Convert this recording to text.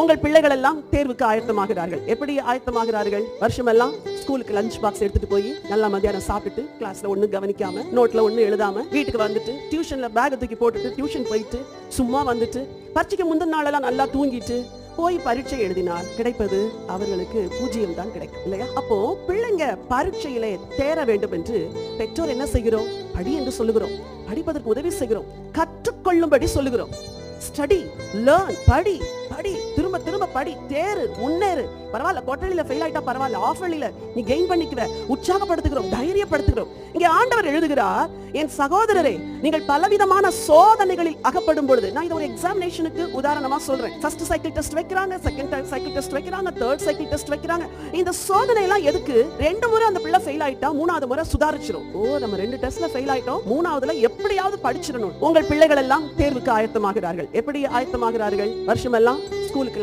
உங்கள் பிள்ளைகள் எல்லாம் தேர்வுக்கு ஆயத்தமாகிறார்கள். எப்படி ஆயத்தமாகிறார்கள்? வருஷமெல்லாம் ஸ்கூலுக்கு லஞ்ச் பாக்ஸ் எடுத்துட்டு போய் நல்லா மத்தியானம் சாப்பிட்டு கிளாஸ்ல ஒண்ணு கவனிக்காம நோட்ல ஒண்ணு எழுதாம வீட்டுக்கு வந்துட்டு டியூஷன்ல பேக் தூக்கி போட்டுட்டு டியூஷன் போயிட்டு சும்மா வந்துட்டு பரீட்சைக்கு முந்தின நாளெல்லாம் நல்லா தூங்கிட்டு போய் பரீட்சை எழுதினால் கிடைப்பது அவர்களுக்கு பூஜ்ஜியம் தான் கிடைக்கும் இல்லையா? அப்போ பிள்ளைங்க பரீட்சையிலே தேர வேண்டும் என்று பெற்றோர் என்ன செய்கிறோம்? படி என்று சொல்லுகிறோம். படிப்பதற்கு உதவி செய்கிறோம். கற்றுக்கொள்ளும்படி சொல்லுகிறோம். ஸ்டடி லேர்ன் படி. படி திரும்ப திரும்ப படி தேறு முன்னேறு. பரவாயில்ல கொட்டலில ஃபெயில் ஆயிட்டா பரவாயில்ல ஆஃபர்லில நீ கெயின் பண்ணிக்கிற உற்சாகப்படுத்துகிறோம் தைரியப்படுத்துகிறோம். இங்கே ஆண்டவர் எழுதுகிறார் என் சகோதரரே நீங்கள் பலவிதமான சோதனைகளில் அகப்படும் பொழுது நான் இதை ஒரு எக்ஸாமினேஷனுக்கு உதாரணமா சொல்றேன். ஃபர்ஸ்ட் சைக்கிள் டெஸ்ட் வைக்கிறாங்க செகண்ட் சைக்கிள் டெஸ்ட் வைக்கிறாங்க தேர்ட் சைக்கிள் டெஸ்ட் வைக்கிறாங்க. இந்த சோதனை எல்லாம் எதுக்கு? ரெண்டு முறை அந்த பிள்ளை ஃபெயில் ஆயிட்டா மூணாவது முறை சுதாரிச்சிரும். ஓ நம்ம ரெண்டு டெஸ்ட்ல ஃபெயில் ஆயிட்டோம் மூணாவதுல எப்படியாவது படிச்சிடணும். உங்கள் பிள்ளைகள் எல்லாம் தேர்வுக்கு ஆயத்தமாகிறார்கள். எப்படி ஆயத்தமாகிறார்கள்? வருஷமெல்லாம் ஸ்கூலுக்கு